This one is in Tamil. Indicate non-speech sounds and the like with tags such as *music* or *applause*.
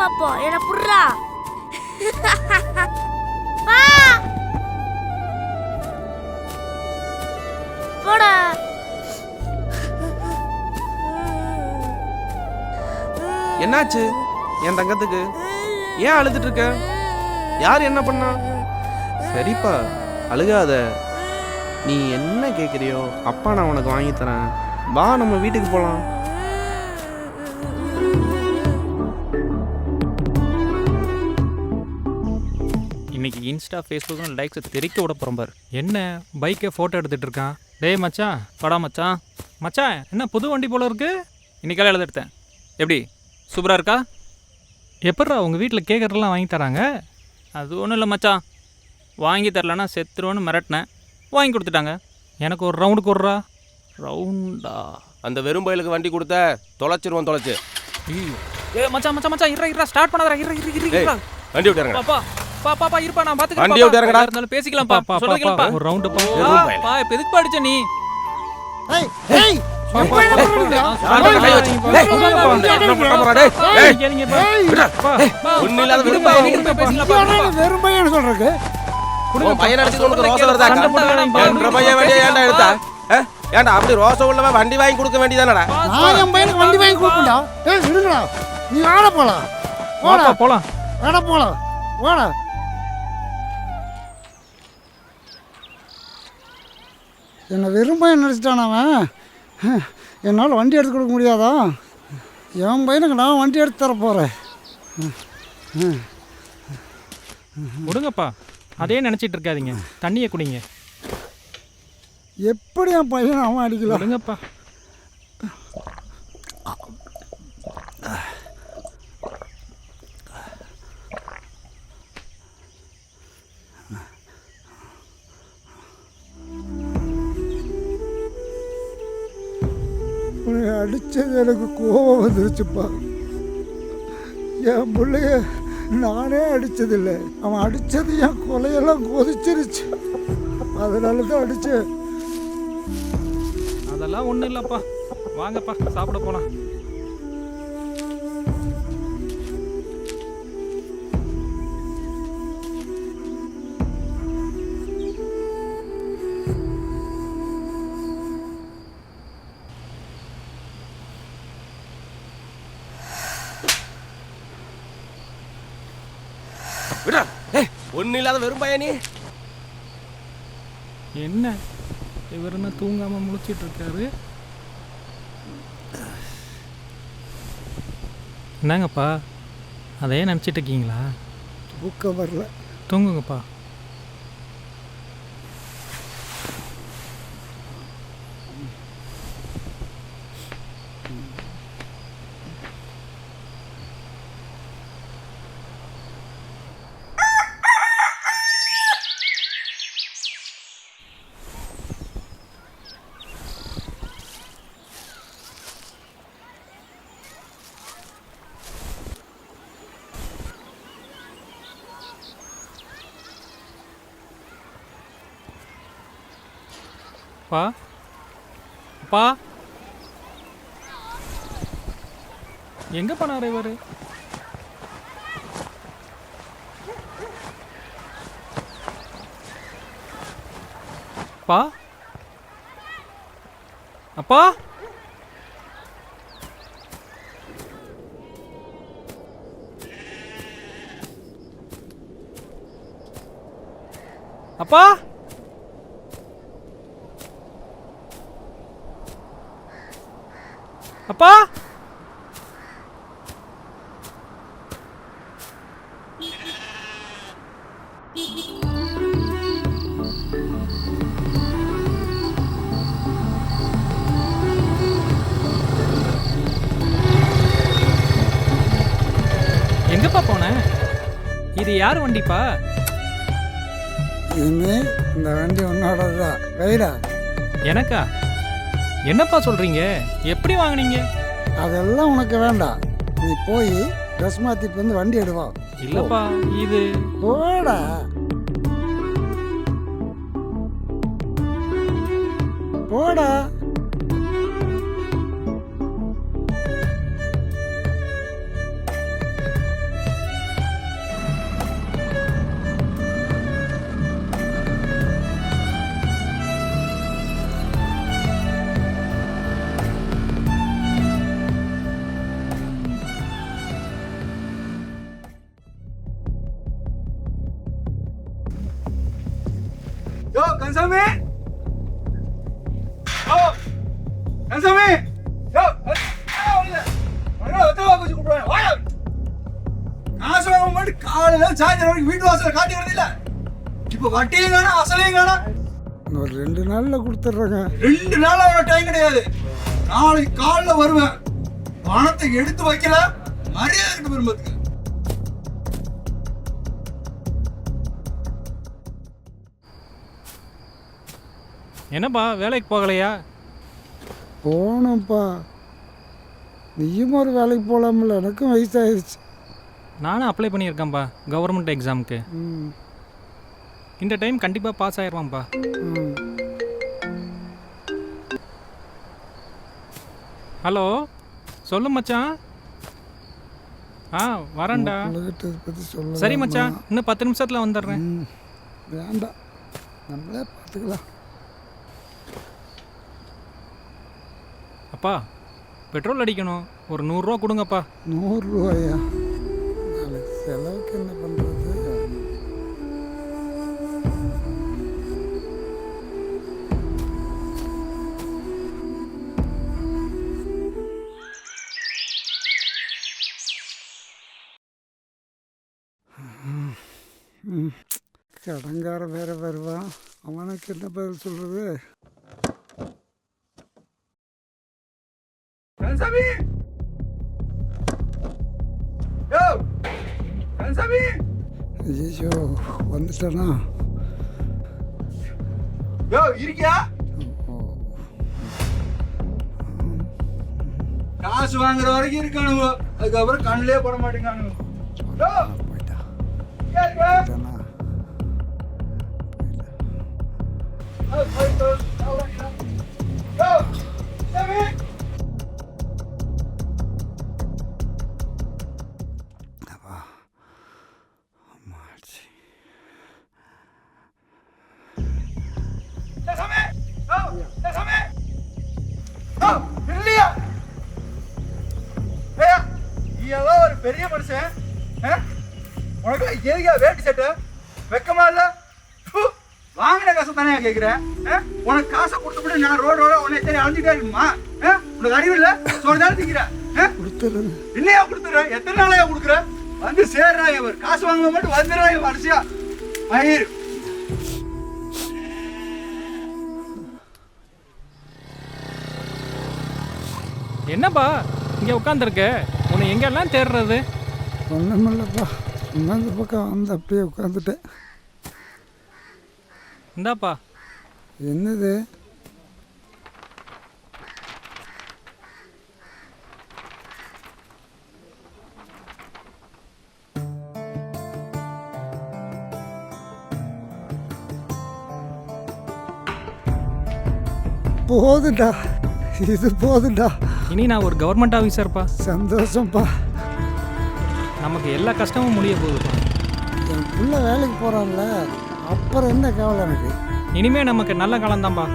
பாப்போம். என்ன புர்றா. *laughs* போடா. என்னாச்சு? என் தங்கத்துக்கு? ஏன் அழுதுட்டு இருக்க? யார் என்ன பண்ணா? சரிப்பா அழுகாத. நீ என்ன கேட்குறியோ அப்பா நான் உனக்கு வாங்கி தரேன். வா நம்ம வீட்டுக்கு போகலாம் இன்னைக்கு இன்ஸ்டா ஃபேஸ்புக்கும் லைக்ஸ் தெறிக்க விட போகிறோம் பாரு. என்ன? பைக்கை ஃபோட்டோ எடுத்துட்டு இருக்கான். டேய் மச்சான். படா மச்சான். மச்சான் என்ன புது வண்டி போல இருக்கு? இன்னைக்கு காலையில் எடுத்தேன். எப்படி? சூப்பராக இருக்கா? எப்பட்றா உங்கள் வீட்டில் கேட்குறதெல்லாம் வாங்கி தராங்க? அது ஒன்றும் இல்லை மச்சான். வாங்கி தரலன்னா செத்துருவோன்னு மிரட்டினேன். வாங்கி கொடுத்துட்டாங்க. எனக்கு ஒரு ரவுண்டுக்கு விட்றா ரவுண்டா அந்த வெறும் பயலுக்கு வண்டி கொடுத்த தொலைச்சிருவோம் தொலைச்சு. ஏ மச்சான் மச்சான் மச்சான் இருடா இருடா ஸ்டார்ட் பண்ணாதடா இருடா ஏய், இருடா வண்டி விட்டுறங்க பாப்பா. பா பா பா இருப்பா நான் பாத்துக்கிறேன் வண்டியை விட்டு இறங்குடா. இருந்தாலும் பேசிக்கலாம் பா பா ஒரு ரவுண்ட் பா. பா இப்ப எதுக்கு படிச்ச நீ ஏய் ஏய் இப்ப என்ன பண்றீங்க? யாரு கை வச்சு? டேய், என்ன பண்ண போறா, டேய்? ஏய், கேளுங்க பா ஏய், விட்றா. ஒண்ணும் இல்லாத வெறும் பயல். இவனா வெறும் பையன் சொல்றதுக்கு உன் பையனை அடிச்சது உனக்கு ரோசை வருதா? சண்டை போட வேணாம், என்ற பையன் வண்டியை ஏன்டா அப்படி ரோசை உள்ளவன் வண்டி வாங்கி கொடுக்க வேண்டியதானடா நான் என் பையனுக்கு வண்டி வாங்கி கொடுக்கண்டா ஏய் இருங்கடா நீ ஆட போலாம் போடா போலாம் ஆட போலாம் போடா என்னை வெறும் பையன் நினச்சிட்டான் அவன் என்னால் வண்டி எடுத்து கொடுக்க முடியாதா? என் பையனுக்கு நான் வண்டி எடுத்து தர போகிறேன் விடுங்கப்பா அதே நினைச்சிட்டு இருக்காதீங்க. தண்ணியை குடிங்க. எப்படி என் பையனை அவன் அடிக்கலாம். விடுங்கப்பா உன்னை அடித்தது எனக்கு கோபம் வந்துருச்சுப்பா. என் பிள்ளைய நானே அடித்ததில்லை அவன் அடித்தது என் கொலையெல்லாம் கொதிச்சிருச்சு. அதனால தான் அடித்தேன் அதெல்லாம் ஒன்றும் இல்லைப்பா. வாங்கப்பா சாப்பிட போனா விட்றா. ஏய், ஒண்ணும் இல்லாத வெறும் பையன் நீ. என்ன? இவர் என்ன தூங்காம முழிச்சிட்டு இருக்காரு என்னங்கப்பா? அதையே நினச்சிட்டு இருக்கீங்களா தூக்கம் வரல. தூங்குங்கப்பா. அப்பா. அப்பா. எங்க போனாரு இவர்? அப்பா. அப்பா. அப்பா. அப்பா! எங்கப்பா போன? இது யார் வண்டிப்பா? இனிமே இந்த வண்டி உன்னோடதுதான். வைடா எனக்கா? என்னப்பா சொல்றீங்க? எப்படி வாங்குனீங்க? அதெல்லாம் உனக்கு வேண்டாம். நீ போய் ட்ரெஸ் மாற்றிட்டு வந்து வண்டி எடுவா. இல்லப்பா இது போடா. கன்சாமி யோ காசு வாங்க மட்டும் காலையில சாயந்தரம் வரைக்கும் வீட்டு வாசல காட்டி வரது இல்ல. இப்ப வட்டியும் காணும் அசலையும் காணும் ஒரு ரெண்டு நாளில் கொடுத்துட்றேங்க. ரெண்டு நாள் அவ்வளோ டைம் கிடையாது. நாளைக்கு காலைல வருவேன். பணத்தை எடுத்து வைக்கல. மரியாதை கிட்ட என்னப்பா வேலைக்கு போகலையா? போகணும்ப்பா நீயும் ஒரு வேலைக்கு போகலாம்ல எனக்கும் வயசாயிருச்சு. நானும் அப்ளை பண்ணியிருக்கேன்ப்பா கவர்மெண்ட் எக்ஸாமுக்கு இந்த டைம் கண்டிப்பாக பாஸ் ஆயிடுவான்ப்பா ஹலோ சொல்லு மச்சான். ஆ வரேன்டா. சரி மச்சான் இன்னும் பத்து நிமிஷத்தில் வந்துடுறேன். வேண்டாம். நம்மளே பார்த்துக்கலாம். அப்பா பெட்ரோல் அடிக்கணும். ஒரு நூறுரூவா கொடுங்கப்பா. நூறுரூவாயா? நாளைக்கு செலவுக்கு என்ன பண்ணுறது கடங்கார வேற வருவான். அவனுக்கு என்ன பதில் சொல்கிறது கன்சாமி யோ! கன்சாமி ஐயோ வந்துட்டானா? யோ இருக்கியா? காசு வாங்குற வரைக்கும் இருக்கானுங்க அதுக்கப்புறம் கண்ணிலே போட மாட்டேங்கானுங்க போயிட்டா. உனக்கு எதுக்கா வேட்டி சட்டை? வெக்கமா இல்ல? வாங்கின காசு தானே கேட்குறேன் உனக்கு காசை கொடுத்துட்டு நான் ரோடு ரோட உன்னை தேடி அழிஞ்சிட்டே இருக்குமா? ஆ? உனக்கு அறிவு இல்லை? சோறு தானே திங்கிறேன் கொடுத்துருங்க இல்லையா கொடுத்துறேன் எத்தனை நாளையா கொடுக்குற? வந்து சேர்றா இவர். காசு வாங்க மட்டும் வந்துடுறா இவன் வரிசையா மயிர் என்னப்பா இங்கே உட்காந்துருக்க உன்னை எங்கெல்லாம் தேடுறது? ஒன்றுமில்லப்பா இந்த பக்கம் வந்து அப்படியே உட்காந்துட்டேன் இந்தாப்பா. என்னது? போதுடா இது போதுடா இனி நான் ஒரு கவர்மெண்ட் ஆஃபீஸர்ப்பா சந்தோஷம்ப்பா நமக்கு எல்லா கஷ்டமும் முடிய போகுதுப்பா என் புள்ள வேலைக்கு போகிறான்ல அப்புறம் என்ன கவலை எனக்கு? இனிமே நமக்கு நல்ல காலம்தான்ப்பா